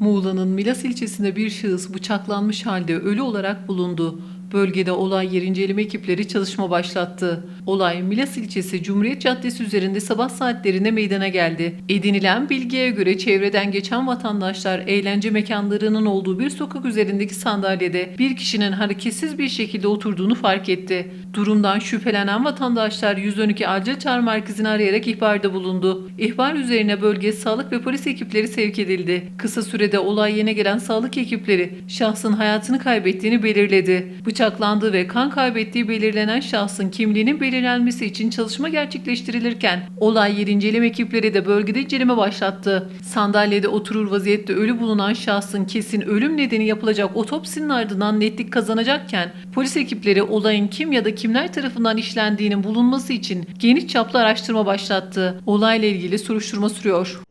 Muğla'nın Milas ilçesinde bir şahıs bıçaklanmış halde ölü olarak bulundu. Bölgede olay yeri inceleme ekipleri çalışma başlattı. Olay Milas ilçesi Cumhuriyet Caddesi üzerinde sabah saatlerinde meydana geldi. Edinilen bilgiye göre çevreden geçen vatandaşlar eğlence mekanlarının olduğu bir sokak üzerindeki sandalyede bir kişinin hareketsiz bir şekilde oturduğunu fark etti. Durumdan şüphelenen vatandaşlar 112 Acil Çağrı Merkezi'ni arayarak ihbarda bulundu. İhbar üzerine bölge sağlık ve polis ekipleri sevk edildi. Kısa sürede olay yerine gelen sağlık ekipleri şahsın hayatını kaybettiğini belirledi. Bıçaklandığı ve kan kaybettiği belirlenen şahsın kimliğinin belirlenmesi için çalışma gerçekleştirilirken olay yeri inceleme ekipleri de bölgede inceleme başlattı. Sandalyede oturur vaziyette ölü bulunan şahsın kesin ölüm nedeni yapılacak otopsinin ardından netlik kazanacakken polis ekipleri olayın kim ya da kimler tarafından işlendiğinin bulunması için geniş çaplı araştırma başlattı. Olayla ilgili soruşturma sürüyor.